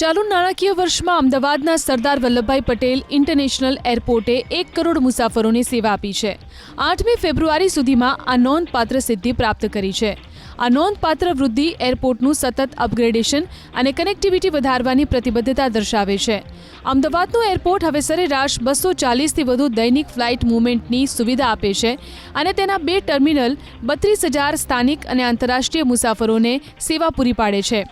ચાલુ નાણાકીય વર્ષમાં અમદાવાદના સરદાર વલ્લભભાઈ પટેલ ઇન્ટરનેશનલ એરપોર્ટે એક કરોડ મુસાફરોને સેવા આપી છે. આઠમી ફેબ્રુઆરી સુધીમાં આ નોંધપાત્ર સિદ્ધિ પ્રાપ્ત કરી છે. આ નોંધપાત્ર વૃદ્ધિ એરપોર્ટનું સતત અપગ્રેડેશન અને કનેક્ટિવિટી વધારવાની પ્રતિબદ્ધતા દર્શાવે છે. અમદાવાદનું એરપોર્ટ હવે સરેરાશ બસો ચાલીસથી વધુ દૈનિક ફ્લાઇટ મૂવમેન્ટની સુવિધા આપે છે અને તેના બે ટર્મિનલ બત્રીસ હજાર સ્થાનિક અને આંતરરાષ્ટ્રીય મુસાફરોને સેવા પૂરી પાડે છે.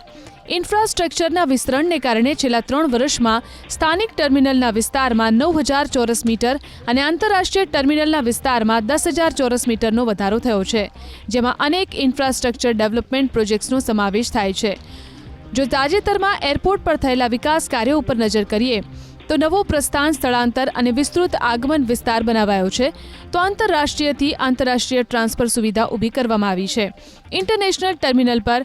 ઇન્ફ્રાસ્ટ્રક્ચરના વિસ્તરણને કારણે છેલ્લા ત્રણ વર્ષમાં સ્થાનિક ટર્મિનલના વિસ્તારમાં નવ હજાર ચોરસ મીટર અને આંતરરાષ્ટ્રીય ટર્મિનલના વિસ્તારમાં દસ હજાર ચોરસ મીટરનો વધારો થયો છે, જેમાં અનેક ઇન્ફ્રાસ્ટ્રક્ચર ડેવલપમેન્ટ પ્રોજેક્ટ્સનો સમાવેશ થાય છે. જો તાજેતરમાં એરપોર્ટ પર થયેલા વિકાસ કાર્યો ઉપર નજર કરીએ, તો નવો પ્રસ્થાન સ્થળાંતર અને વિસ્તૃત આગમન વિસ્તાર બનાવાયો છે, તો આંતરરાષ્ટ્રીયથી આંતરરાષ્ટ્રીય ટ્રાન્સફર સુવિધા ઊભી કરવામાં આવી છે. ઇન્ટરનેશનલ ટર્મિનલ પર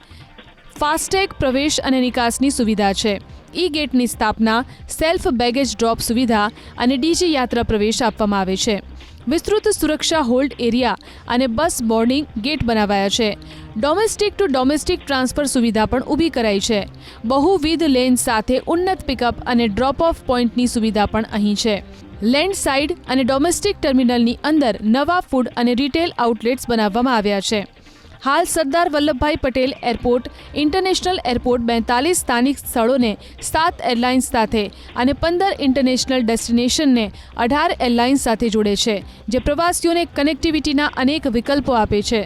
ફાસ્ટેગ, પ્રવેશ અને નિકાસની સુવિધા છે. ઈ ગેટની સ્થાપના, સેલ્ફ બેગેજ ડ્રોપ સુવિધા અને ડીજી યાત્રા પ્રવેશ આપવામાં આવે છે. વિસ્તૃત સુરક્ષા હોલ્ડ એરિયા અને બસ બોર્ડિંગ ગેટ બનાવાયા છે. ડોમેસ્ટિક ટુ ડોમેસ્ટિક ટ્રાન્સફર સુવિધા પણ ઊભી કરાઈ છે. બહુવિધ લેન સાથે ઉન્નત પિકઅપ અને ડ્રોપ ઓફ પોઈન્ટની સુવિધા પણ અહીં છે. લેન્ડ સાઇડ અને ડોમેસ્ટિક ટર્મિનલની અંદર નવા ફૂડ અને રિટેલ આઉટલેટ્સ બનાવવામાં આવ્યા છે. હાલ Sardar Vallabhbhai Patel airport, international airport બેતાલીસ સ્થાનિક સ્થળોને સાત એરલાઇન્સ સાથે અને પંદર ઇન્ટરનેશનલ ડેસ્ટિનેશનને અઢાર એરલાઇન્સ સાથે જોડે છે, જે પ્રવાસીઓને કનેક્ટિવિટીના અનેક વિકલ્પો આપે છે.